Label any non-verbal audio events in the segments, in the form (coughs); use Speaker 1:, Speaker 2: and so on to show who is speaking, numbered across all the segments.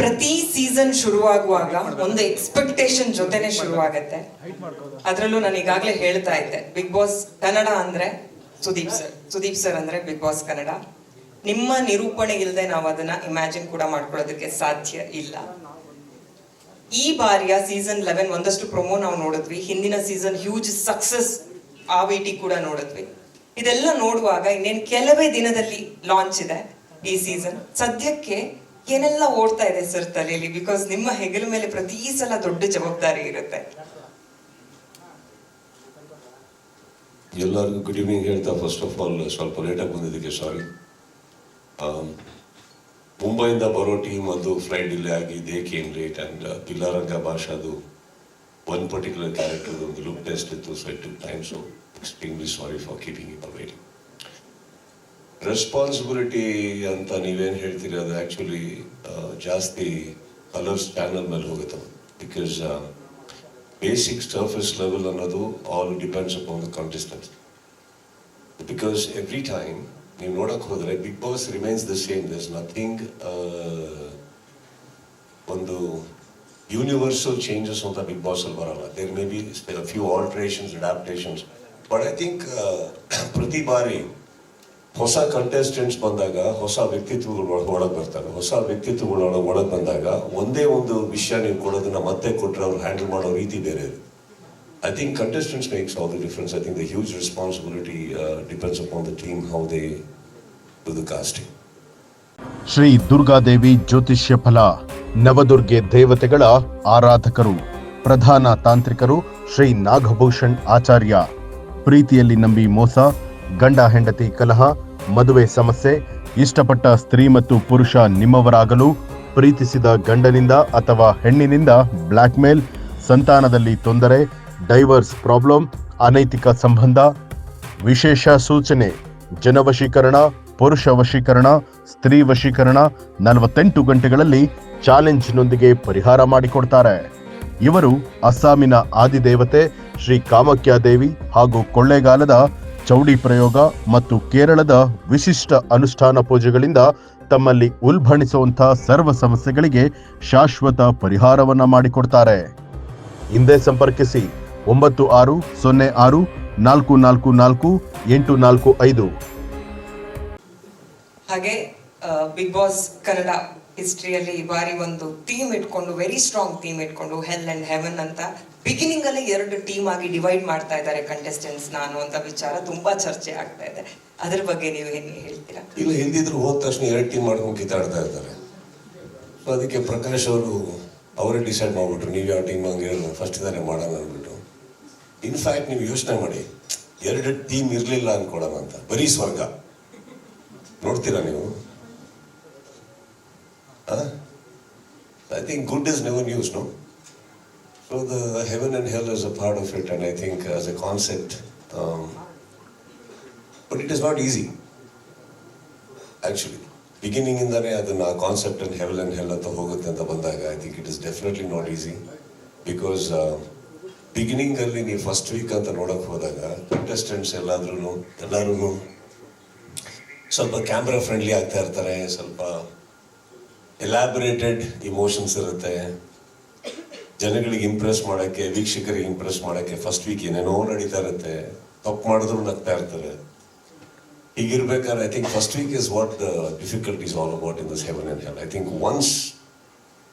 Speaker 1: ಪ್ರತಿ ಸೀಸನ್ ಶುರುವಾಗುವಾಗ ಒಂದು ಎಕ್ಸ್ಪೆಕ್ಟೇಷನ್ ಜೊತೆನೆ ಶುರುವಾಗತ್ತೆ. ಅದರಲ್ಲೂ ನಾನು ಈಗಾಗಲೇ ಹೇಳ್ತಾ ಇದ್ದೆ. ಬಿಗ್ ಬಾಸ್ ಕನ್ನಡ ಅಂದ್ರೆ ಸುದೀಪ್ ಸರ್ ಸುದೀಪ್ ಸರ್ ಅಂದ್ರೆ ಬಿಗ್ ಬಾಸ್ ಕನ್ನಡ. ನಿಮ್ಮ ನಿರೂಪಣೆ ಇಲ್ಲದೆ ನಾವು ಅದನ್ನ ಇಮ್ಯಾಜಿನ್ ಕೂಡ ಮಾಡ್ಕೊಳ್ಳೋದಕ್ಕೆ ಸಾಧ್ಯ ಇಲ್ಲ. ಈ ಬಾರಿಯ ಸೀಸನ್ ಲೆವೆನ್ ಒಂದಷ್ಟು ಪ್ರೊಮೋ ನಾವು ನೋಡಿದ್ವಿ. ಹಿಂದಿನ ಸೀಸನ್ ಹ್ಯೂಜ್ ಸಕ್ಸಸ್ ಆ ವೇಟಿ ಕೂಡ ನೋಡಿದ್ವಿ. ಇದೆಲ್ಲ ನೋಡುವಾಗ ಇನ್ನೇನು ಕೆಲವೇ ದಿನದಲ್ಲಿ ಲಾಂಚ್ ಇದೆ. ಈ ಸೀಸನ್ ಸದ್ಯಕ್ಕೆ ಏನೆಲ್ಲ ಓಡ್ತಾ ಇದೆ ಸರ್ ತಲೆಯಲ್ಲಿ? ಬಿಕಾಸ್ ನಿಮ್ಮ ಹೆಗಲ ಮೇಲೆ ಪ್ರತಿ ಸಲ ದೊಡ್ಡ ಜವಾಬ್ದಾರಿ ಇರುತ್ತೆ.
Speaker 2: ಎಲ್ಲರಿಗೂ ಗುಡ್ ಈವ್ನಿಂಗ್ ಹೇಳ್ತಾ ಫಸ್ಟ್ ಆಫ್ ಆಲ್ ಸ್ವಲ್ಪ ಲೇಟಾಗಿ ಬಂದಿದ್ದಕ್ಕೆ ಸಾರಿ ಮುಂಬೈಯಿಂದ ಬರೋ ಟೀಮ್ ಅದು ಫ್ಲೈಟ್ ಡಿಲೇ ಆಗಿ ದೇ ಕೇಮ್ ಲೇಟ್ ಆ್ಯಂಡ್ ಪಿಲ್ಲಾರಂಗ ಭಾಷಾದು ಒನ್ ಪರ್ಟಿಕ್ಯುಲರ್ ಕ್ಯಾರೆಕ್ಟರ್ ಒಂದು ಲುಕ್ ಟೆಸ್ಟ್ ಇತ್ತು so it time so extremely sorry for keeping it waiting responsibility ಅಂತ ನೀವೇನು ಹೇಳ್ತೀರಿ? ಅದು ಆ್ಯಕ್ಚುಲಿ ಜಾಸ್ತಿ ಕಲರ್ಸ್ ಚಾನಲ್ ಮೇಲೆ ಹೋಗುತ್ತೆ. ಬಿಕಾಸ್ ಬೇಸಿಕ್ ಸರ್ಫೇಸ್ ಲೆವೆಲ್ ಅನ್ನೋದು all depends upon the contestants because every time ನೀವು ನೋಡೋಕೆ ಹೋದರೆ Bigg Boss remains the same thus nothing ಒಂದು ಯೂನಿವರ್ಸಲ್ ಚೇಂಜಸ್ ಅಂತ ಬಿಗ್ ಅಲ್ಲಿ ಬರಲ್ಲ. There may be few alterations adaptations but I think ಪ್ರತಿ ಬಾರಿ ಹೊಸ ಕಂಟೆಸ್ಟೆಂಟ್ಸ್ ಬಂದಾಗ ಹೊಸ ವ್ಯಕ್ತಿತ್ವಗಳು ಒಳಗೆ ಬರ್ತಾರೆ ಹೊಸ ವ್ಯಕ್ತಿತ್ವಗಳು ಒಳಗೆ ಬಂದಾಗ ಒಂದೇ ಒಂದು ವಿಷಯ ನೀವು ಕೊಡೋದನ್ನ ಮತ್ತೆ ಕೊಟ್ಟರೆ ಅವ್ರು ಹ್ಯಾಂಡಲ್ ಮಾಡೋ ರೀತಿ ಬೇರೆ ಇದೆ I think contestants makes all the difference I think the huge responsibility depends upon the team how they to the casting
Speaker 3: Shri Durgadevi ಜ್ಯೋತಿಷ್ಯ ಫಲ, ನವದುರ್ಗೆ ದೇವತೆಗಳ ಆರಾಧಕರು, ಪ್ರಧಾನ ತಾಂತ್ರಿಕರು ಶ್ರೀ ನಾಗಭೂಷಣ್ ಆಚಾರ್ಯ. ಪ್ರೀತಿಯಲ್ಲಿ ನಂಬಿ ಮೋಸ ಗಂಡ, ಹೆಂಡತಿ, ಕಲಹ, ಮದುವೆ ಸಮಸ್ಯೆ, ಇಷ್ಟಪಟ್ಟ ಸ್ತ್ರೀ ಮತ್ತು ಪುರುಷ ನಿಮ್ಮವರಾಗಲು ಪ್ರೀತಿಸಿದ ಗಂಡನಿಂದ ಅಥವಾ ಹೆಣ್ಣಿನಿಂದ ಬ್ಲ್ಯಾಕ್ಮೇಲ್, ಸಂತಾನದಲ್ಲಿ ತೊಂದರೆ, ಡೈವರ್ಸ್ ಪ್ರಾಬ್ಲಮ್ ಅನೈತಿಕ ಸಂಬಂಧ, ವಿಶೇಷ ಸೂಚನೆ, ಜನವಶೀಕರಣ, ಪುರುಷ ವಶೀಕರಣ, ಸ್ತ್ರೀ ವಶೀಕರಣ ನಲವತ್ತೆಂಟು ಗಂಟೆಗಳಲ್ಲಿ ಚಾಲೆಂಜ್ನೊಂದಿಗೆ ಪರಿಹಾರ ಮಾಡಿಕೊಡ್ತಾರೆ. ಇವರು ಅಸ್ಸಾಮಿನ ಆದಿದೇವತೆ ಶ್ರೀ ಕಾಮಾಖ್ಯ ದೇವಿ ಹಾಗೂ ಕೊಳ್ಳೇಗಾಲದ ಚೌಡಿ ಪ್ರಯೋಗ ಮತ್ತು ಕೇರಳದ ವಿಶಿಷ್ಟ ಅನುಷ್ಠಾನ ಪೂಜೆಗಳಿಂದ ತಮ್ಮಲ್ಲಿ ಉಲ್ಬಣಿಸುವಂತಹ ಸರ್ವ ಸಮಸ್ಯೆಗಳಿಗೆ ಶಾಶ್ವತ ಪರಿಹಾರವನ್ನ ಮಾಡಿಕೊಡ್ತಾರೆ. ಹಿಂದೆ ಸಂಪರ್ಕಿಸಿ ಒಂಬತ್ತು ಆರು ಸೊನ್ನೆ ಆರು ನಾಲ್ಕು ನಾಲ್ಕು ನಾಲ್ಕು ಎಂಟು ನಾಲ್ಕು ಐದು.
Speaker 1: ಹಾಗೆ ಬಿಗ್ ಬಾಸ್ ಕನ್ನಡ ಹಿಸ್ಟ್ರಿಯಲ್ಲಿ ಈ ಬಾರಿ ಒಂದು ಥೀಮ್ ಇಟ್ಕೊಂಡು ವೆರಿ ಸ್ಟ್ರಾಂಗ್ ಥೀಮ್ ಇಟ್ಕೊಂಡು ಹೆಲ್ ಅಂಡ್ ಹೆವನ್ ಅಂತ ಬಿಗಿನಿಂಗ್ ಅಲ್ಲಿ ಎರಡು ಟೀಮ್ ಆಗಿ ಡಿವೈಡ್ ಮಾಡ್ತಾ ಇದ್ದಾರೆ ಕಂಟೆಸ್ಟೆಂಟ್ಸ್ ನಾನು ಅಂತ ವಿಚಾರ ತುಂಬಾ ಚರ್ಚೆ ಆಗ್ತಾ ಇದೆ. ಅದ್ರ ಬಗ್ಗೆ ನೀವು ಏನ್ ಹೇಳ್ತೀರಾ?
Speaker 2: ಇಲ್ಲ, ಹಿಂದಿದ್ರು ಹೋದ ತಕ್ಷಣ ಎರಡು ಟೀಮ್ ಮಾಡ್ಕೊಂಡು ಕಿತ್ತಾಡ್ತಾ ಇದ್ದಾರೆ. ಅದಕ್ಕೆ ಪ್ರಕಾಶ್ ಅವರು, ಅವರೇ ಡಿಸೈಡ್ ಮಾಡ್ಬಿಟ್ರು. ನೀವು ಯಾವ ಟೀಮ್ ಹಂಗೆ ಫಸ್ಟ್ ಇದಾರೆ ಮಾಡೋಣ ಅಂದ್ಬಿಟ್ಟು. ಇನ್ಫ್ಯಾಕ್ಟ್ ನೀವು ಯೋಚನೆ ಮಾಡಿ, ಎರಡು ಟೀಮ್ ಇರಲಿಲ್ಲ ಅನ್ಕೊಡೋಣ ಅಂತ. ಬರೀ ಸ್ವರ್ಗ. ನೋಡ್ತೀರಾ ನೀವು? I think good is never news no so the heaven and hell is a part of it and I think as a concept but it is not easy actually beginning ಇಂದಾನೆ ಅದನ್ನು concept and heaven and hell ಅಂತ ಹೋಗುತ್ತೆ ಅಂತ ಬಂದಾಗ I think it is definitely not easy because ಬಿಗಿನಿಂಗಲ್ಲಿ ನೀವು first weak ಅಂತ ನೋಡಕ್ ಹೋದಾಗ ಕಂಟೆಸ್ಟೆಂಟ್ಸ್ ಎಲ್ಲಾದ್ರೂ ಎಲ್ಲರೂ ಸ್ವಲ್ಪ ಕ್ಯಾಮ್ರಾ ಫ್ರೆಂಡ್ಲಿ ಆಗ್ತಾ ಇರ್ತಾರೆ, ಸ್ವಲ್ಪ ಎಲಾಬರೇಟೆಡ್ ಇಮೋಷನ್ಸ್ ಇರುತ್ತೆ. ಜನಗಳಿಗೆ ಇಂಪ್ರೆಸ್ ಮಾಡೋಕ್ಕೆ, ವೀಕ್ಷಕರಿಗೆ ಇಂಪ್ರೆಸ್ ಮಾಡೋಕ್ಕೆ ಫಸ್ಟ್ ವೀಕ್ ಏನೇನೋ ನಡೀತಾ ಇರುತ್ತೆ. ತಪ್ಪು ಮಾಡಿದ್ರು ನಗ್ತಾ ಇರ್ತಾರೆ ಹೀಗಿರ್ಬೇಕಾದ್ರೆ I think first week is what the difficulties all about in this heaven and hell I think once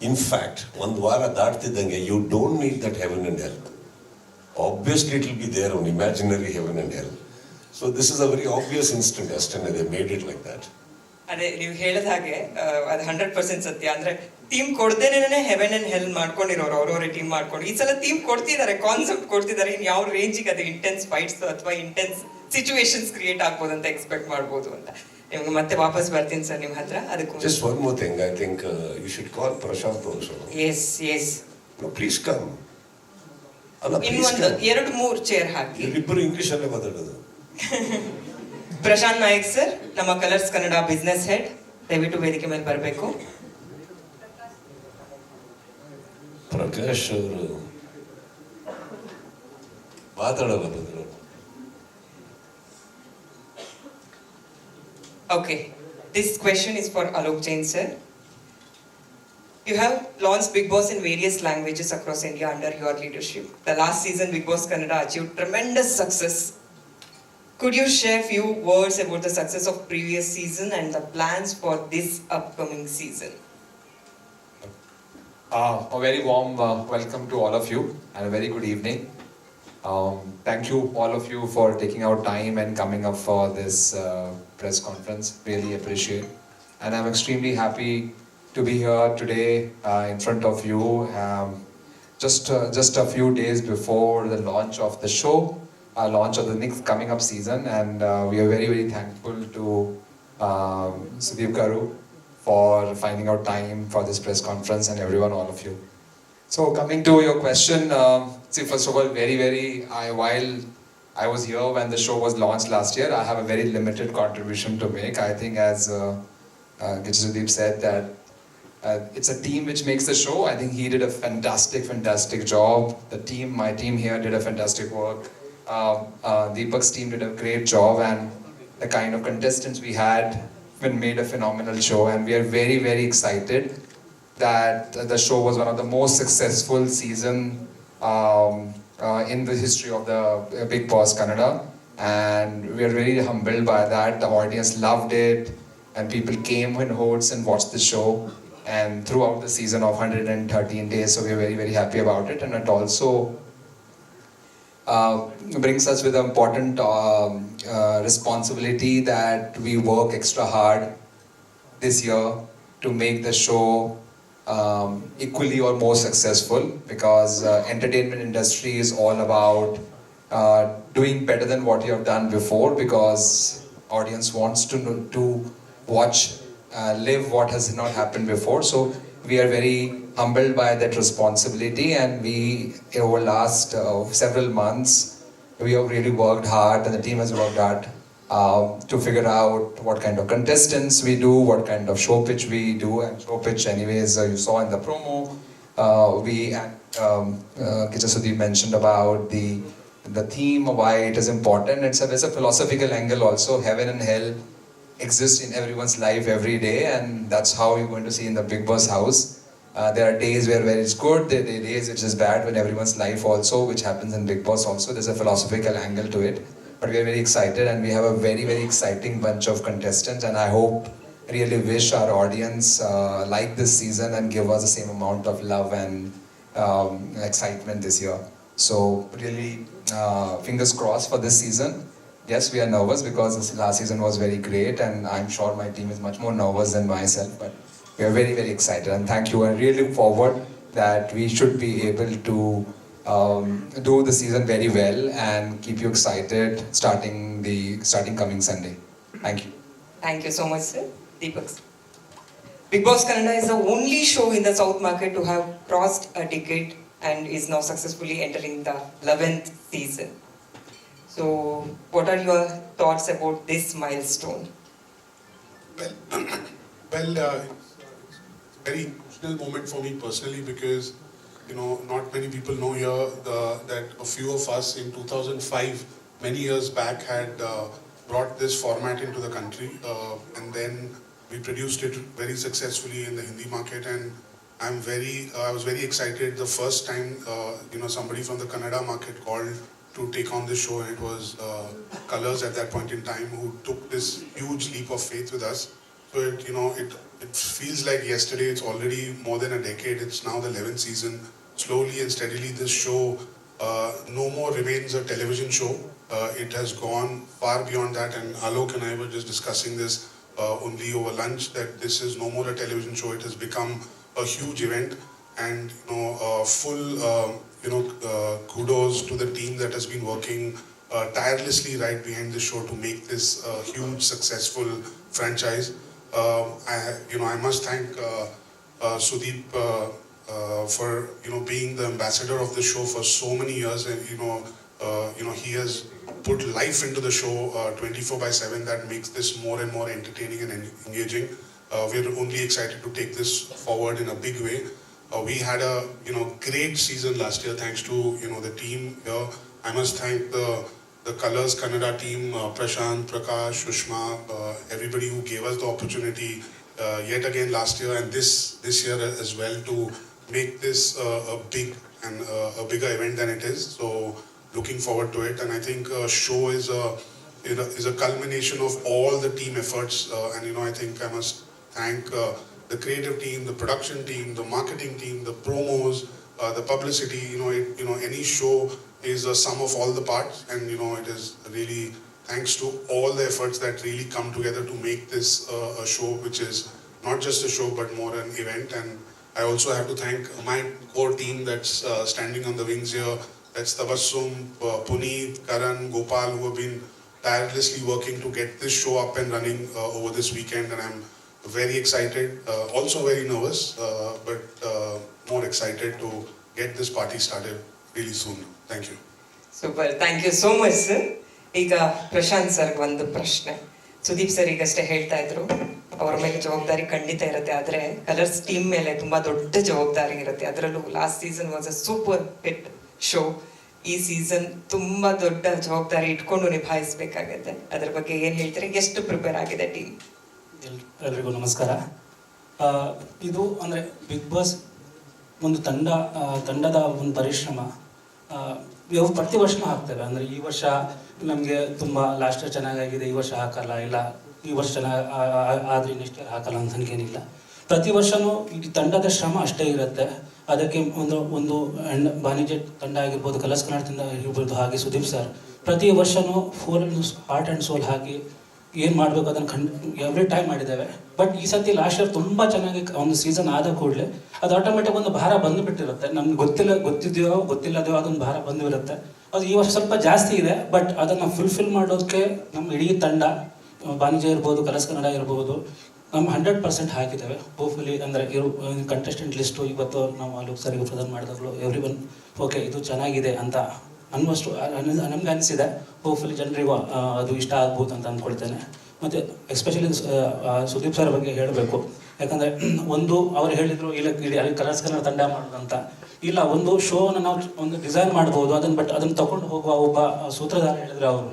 Speaker 2: in fact ಒಂದು ವಾರ ದಾಟ್ತಿದ್ದಂಗೆ you don't need that heaven and hell obviously it will be there one imaginary heaven and hell so this is a very obvious instant ಅಷ್ಟೇ they made it like that
Speaker 1: ಅದೇ ನೀವು ಹೇಳಿದ ಹಾಗೆ ಅದು hundred percent ಸತ್ಯ. ಅಂದ್ರೆ team ಕೊಡ್ದೇನೆ Heaven and hell ಮಾಡ್ಕೊಂಡಿರೋರು ಅವ್ರವ್ರೆ ಟೀಮ್ ಮಾಡ್ಕೊಂಡು. ಈ ಸಲ ಟೀಮ್ ಕೊಡ್ತಿದ್ದಾರೆ ಕಾನ್ಸೆಪ್ಟ್ ಕೊಡ್ತಿದ್ದಾರೆ. ಇನ್ ಯಾವ ರೇಂಜಿಗೆ ಅದು ಇಂಟೆನ್ಸ್ ಫೈಟ್ಸ್ ಅಥವಾ ಇಂಟೆನ್ಸ್ ಸಿಚುವೇಶನ್ಸ್ ಕ್ರಿಯೇಟ್ ಆಗ್ಬೋದು ಅಂತ ಎಕ್ಸ್ಪೆಕ್ಟ್ ಮಾಡ್ಬೋದು ಅಂತ. ನಿಮ್ಗೆ ಮತ್ತೆ ವಾಪಸ್ ಬರ್ತೀನಿ ಸರ್ ನಿಮ್ಮ ಹತ್ರ. ಅದಕ್ಕೆ
Speaker 2: just one more thing I think you should call
Speaker 1: Prashant also
Speaker 2: S S please come
Speaker 1: ಇನ್ನೊಂದು ಎರಡು ಮೂರು ಚೇರ್ ಹಾಕಿ.
Speaker 2: ಇಬ್ಬರು ಇಂಗ್ಲಿಷ್ ಅಲ್ಲೇ ಮಾತಾಡೋದು. (laughs)
Speaker 1: ಪ್ರಶಾಂತ್ ನಾಯಕ್ ಸರ್ ನಮ್ಮ ಕಲರ್ಸ್ ಕನ್ನಡ ಬಿಸ್ನೆಸ್ ಹೆಡ್ ದಯವಿಟ್ಟು ವೇದಿಕೆ ಮೇಲೆ ಬರಬೇಕು
Speaker 2: ಪ್ರಕಾಶ್ ಅವರು ಮಾತಾಡಲ್ಲ ಬಂದರು
Speaker 1: okay This question is for Alok Jain sir. You have launched Big Boss in various languages across India under your leadership. The last season, Big Boss Kannada achieved tremendous success. Could you share a few words about the success of previous season and the plans for this upcoming season?
Speaker 4: Uh, a very warm uh, welcome to all of you and a very good evening. Um, thank you, all of you, for taking out time and coming up for this uh, press conference. Really appreciate. And I'm extremely happy to be here today uh, in front of you. Um, just uh, just a few days before the launch of the show, uh, launch of the next coming up season, and uh, we are very very thankful to um, Sudeep for finding out time for this press conference and everyone, all of you. So coming to your question, um, see first of all, very very I while I was here when the show was launched last year, I have a very limited contribution to make. I think as uh, uh, Gijasudeep said that uh, it's a team which makes the show. I think he did a fantastic, fantastic job. The team, my team here, did a fantastic work. Uh, uh, Deepak's team did a great job, and the kind of contestants we had made a phenomenal show. And we are very, very excited that the show was one of the most successful season um, uh, in the history of the uh, Big Boss Canada. And we are very humbled by that. The audience loved it, and people came in hordes and watched the show. And throughout the season of 113 days, so we are very, very happy about it. And it also uh, brings us with an important um, uh, responsibility that we work extra hard this year to make the show um, equally or more successful because uh, entertainment industry is all about uh, doing better than what you have done before because audience wants to to watch live what has not happened before. So we are very humbled by that responsibility and we over last uh, several months we have really worked hard and the team has worked hard um, to figure out what kind of contestants we do, what kind of show pitch we do, and show pitch, anyways, uh, you saw in the promo. Uh, we um, uh, Kicha mentioned about the the theme, why it is important. It's a, it's a philosophical angle also. Heaven and hell exist in everyone's life every day, and that's how you're going to see in the Big Boss house. Uh, there are days where, where it's good, there are days which is bad when everyone's life also, which happens in Big Boss also. There's a philosophical angle to it. But we are very excited and we have a very, very exciting bunch of contestants and I hope, really wish our audience uh, like this season and give us the same amount of love and um, excitement this year. So really, uh, fingers crossed for this season. Yes, we are nervous because this last season was very great and I'm sure my team is much more nervous than myself. But we are very, very excited and thank you. I really look forward that we should be able to um, do the season very well and keep you excited starting the starting coming Sunday. Thank you.
Speaker 1: Thank you so much, sir. Deepak. Big Boss Kannada is the only show in the South market to have crossed a decade and is now successfully entering the 11th season. So, what are your thoughts about this milestone?
Speaker 5: Well, (coughs) well, uh, it's a very emotional moment for me personally because you know not many people know here the, that a few of us in 2005, many years back, had uh, brought this format into the country, uh, and then we produced it very successfully in the Hindi market. And I'm very, uh, I was very excited the first time uh, you know somebody from the Kannada market called to take on this show, and it was uh, Colors at that point in time who took this huge leap of faith with us. So it, you know, it it feels like yesterday. It's already more than a decade. It's now the 11th season. Slowly and steadily, this show uh, no more remains a television show. Uh, it has gone far beyond that. And Alok and I were just discussing this uh, only over lunch that this is no more a television show. It has become a huge event, and you know, full uh, you know uh, kudos to the team that has been working uh, tirelessly right behind the show to make this huge successful franchise. Uh, I, you know, I must thank uh, Sudeep uh, for you know being the ambassador of the show for so many years, and you know, uh, you know he has put life into the show uh, 24 by 7. That makes this more and more entertaining and engaging. Uh, we're only excited to take this forward in a big way. Uh, we had a you know great season last year thanks to you know the team here. I must thank the the Colors Kannada team, uh, Prashant, Prakash, Sushma, uh, everybody who gave us the opportunity uh, yet again last year and this this year as well to make this uh, a big and uh, a bigger event than it is. So looking forward to it, and I think show is a is a- is a culmination of all the team efforts, and you know I think I must thank the creative team, the production team, the marketing team, the promos, uh, the publicity. You know, it, you know, any show is a sum of all the parts, and you know, it is really thanks to all the efforts that really come together to make this uh, a show, which is not just a show but more an event. And I also have to thank my core team that's uh, standing on the wings here. That's Tabassum, uh, Puneet, Karan, Gopal, who have been tirelessly working to get this show up and running uh, over this weekend, and I'm very excited, uh, also very nervous, uh, but uh, more excited to get this party started really soon. Thank you.
Speaker 1: Super thank you so much sir ಈಗ Prashant sir ಒಂದು ಪ್ರಶ್ನೆ. Sudeep sir ಈಗಷ್ಟೇ ಹೇಳ್ತಾ ಇದ್ರು. ಅವ್ರ ಮೇಲೆ ಜವಾಬ್ದಾರಿ ಖಂಡಿತ ಇರುತ್ತೆ. ಆದ್ರೆ ಕಲರ್ಸ್ ಟೀಮ್ ಮೇಲೆ ತುಂಬಾ ದೊಡ್ಡ ಜವಾಬ್ದಾರಿ ಇರುತ್ತೆ. ಅದರಲ್ಲೂ last season was a super hit show ಈ ಸೀಸನ್ ತುಂಬಾ ದೊಡ್ಡ ಜವಾಬ್ದಾರಿ ಇಟ್ಕೊಂಡು ನಿಭಾಯಿಸಬೇಕಾಗತ್ತೆ. ಅದ್ರ ಬಗ್ಗೆ ಏನ್ ಹೇಳ್ತಾರೆ? ಎಷ್ಟು ಪ್ರಿಪೇರ್ ಆಗಿದೆ ಟೀಮ್
Speaker 6: ಎಲ್, ಎಲ್ರಿಗೂ ನಮಸ್ಕಾರ. ಇದು ಅಂದರೆ ಬಿಗ್ ಬಾಸ್ ಒಂದು ತಂಡ ತಂಡದ ಒಂದು ಪರಿಶ್ರಮ. ನಾವು ಪ್ರತಿ ವರ್ಷ ಹಾಕ್ತೇವೆ ಅಂದರೆ ಈ ವರ್ಷ ನಮಗೆ ತುಂಬ ಲಾಸ್ಟ್ ಚೆನ್ನಾಗಾಗಿದೆ, ಈ ವರ್ಷ ಹಾಕಲ್ಲ, ಇಲ್ಲ, ಈ ವರ್ಷ ಚೆನ್ನಾಗಿ ಆದರೆ ಇಯರ್ ಹಾಕಲ್ಲ ಅಂತ ಏನಿಲ್ಲ ಪ್ರತಿ ವರ್ಷವೂ ಈ ತಂಡದ ಶ್ರಮ ಅಷ್ಟೇ ಇರುತ್ತೆ. ಅದಕ್ಕೆ ಒಂದು ಒಂದು ಬಾನಿಜೆ ತಂಡ ಆಗಿರ್ಬೋದು ಕಲರ್ಸ್ ಕನ್ನಡ ತಂಡ ಆಗಿರ್ಬೋದು, ಹಾಗೆ ಸುದೀಪ್ ಸರ್ ಪ್ರತಿ ವರ್ಷನೂ ಫೋಲ್ ಹಾರ್ಟ್ ಆ್ಯಂಡ್ ಸೋಲ್ ಹಾಕಿ ಏನು ಮಾಡಬೇಕು ಅದನ್ನು ಖಂಡ್ ಎವ್ರಿ ಟೈಮ್ ಮಾಡಿದ್ದೇವೆ. ಬಟ್ ಈ ಸತಿ ಲಾಸ್ಟ್ ಇಯರ್ ತುಂಬ ಚೆನ್ನಾಗಿ ಒಂದು ಸೀಸನ್ ಆದ ಕೂಡಲೇ ಅದು ಆಟೋಮೆಟಿಕ್ ಒಂದು ಭಾರ ಬಂದು ಬಿಟ್ಟಿರುತ್ತೆ ನಮ್ಗೆ ಗೊತ್ತಿಲ್ಲ, ಗೊತ್ತಿದೆಯೋ ಗೊತ್ತಿಲ್ಲದೆಯೋ ಅದೊಂದು ಭಾರ ಬಂದು ಇರುತ್ತೆ ಅದು ಈ ವರ್ಷ ಸ್ವಲ್ಪ ಜಾಸ್ತಿ ಇದೆ ಬಟ್ ಅದನ್ನು ಫುಲ್ಫಿಲ್ ಮಾಡೋಕ್ಕೆ ನಮ್ಮ ಇಡೀ ತಂಡ ಬಾನಿಜ ಇರ್ಬೋದು ಕಲಸ್ ಕನ್ನಡ ಇರ್ಬೋದು ನಮ್ಮ ಹಂಡ್ರೆಡ್ ಪರ್ಸೆಂಟ್ ಹಾಕಿದ್ದೇವೆ. ಹೋಪ್ಫುಲಿ ಅಂದರೆ ಇರು ಕಂಟೆಸ್ಟೆಂಟ್ ಲಿಸ್ಟು ಇವತ್ತು ನಾವು ಲೋಕಸಭೆಗೆ ಪ್ರದಾನ ಮಾಡಿದಾಗಲೂ ಎವ್ರಿ ಒನ್ ಓಕೆ ಇದು ಚೆನ್ನಾಗಿದೆ ಅಂತ ಅನ್ನುವಷ್ಟು ನಮ್ಗೆ ಅನಿಸಿದೆ. ಹೋಪ್ಫುಲಿ ಜನರಿಗೂ ಅದು ಇಷ್ಟ ಆಗ್ಬೋದು ಅಂತ ಅಂದ್ಕೊಳ್ತೇನೆ ಮತ್ತು ಎಸ್ಪೆಷಲಿ ಸುದೀಪ್ ಸರ್ ಬಗ್ಗೆ ಹೇಳಬೇಕು. ಯಾಕಂದರೆ (clears throat) ಒಂದು, ಅವ್ರು ಹೇಳಿದರು, ಇಲ್ಲ, ಇಡೀ ಅಲ್ಲಿ ಕಲರ್ಸ್ ಕನ್ನಡ ತಂಡ ಮಾಡೋದಂತ. ಇಲ್ಲ, ಒಂದು ಶೋನ ನಾವು ಒಂದು ಡಿಸೈನ್ ಮಾಡ್ಬೋದು ಅದನ್ನು ಬಟ್ ಅದನ್ನು ತಗೊಂಡು ಹೋಗುವ ಒಬ್ಬ ಸೂತ್ರಧಾರ ಹೇಳಿದ್ರು ಅವರು.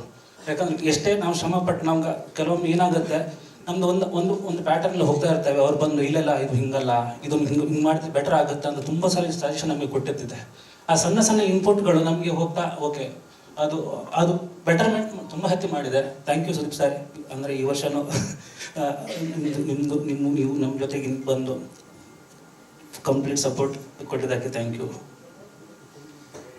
Speaker 6: ಯಾಕಂದ್ರೆ ಎಷ್ಟೇ ನಾವು ಶ್ರಮ ಪಟ್ಟು ನಮ್ಗೆ ಕೆಲವೊಮ್ಮೆ ಏನಾಗುತ್ತೆ, ನಮ್ದು ಒಂದು ಒಂದು ಒಂದು ಪ್ಯಾಟರ್ನಲ್ಲಿ ಹೋಗ್ತಾ ಇರ್ತೇವೆ. ಅವ್ರು ಬಂದು, ಇಲ್ಲೆಲ್ಲ, ಇದು ಹಿಂಗಲ್ಲ ಇದು ಹಿಂಗೆ ಹಿಂಗೆ ಮಾಡಿದ್ರೆ ಬೆಟರ್ ಆಗುತ್ತೆ ಅಂತ ತುಂಬ ಸಲ ಸಜೆಷನ್ ನಮಗೆ ಕೊಟ್ಟಿರ್ತಿದೆ ಆ ಸಣ್ಣ ಸಣ್ಣ ಇನ್ಪುಟ್ಗಳು ನಮಗೆ ಹೋಗ್ತಾ ಓಕೆ ಅದು ಅದು ಬೆಟರ್ಮೆಂಟ್ ತುಂಬ ಹತ್ತಿ ಮಾಡಿದೆ. Thank you Sudeep sir. ಅಂದರೆ ಈ ವರ್ಷನೂ (laughs) ನಿಮ್ಮದು ನಿಮ್ಮ, ನೀವು ನಮ್ಮ ಜೊತೆಗೆ ಬಂದು ಕಂಪ್ಲೀಟ್ ಸಪೋರ್ಟ್ ಕೊಟ್ಟಿದ್ದಕ್ಕೆ ಥ್ಯಾಂಕ್ ಯು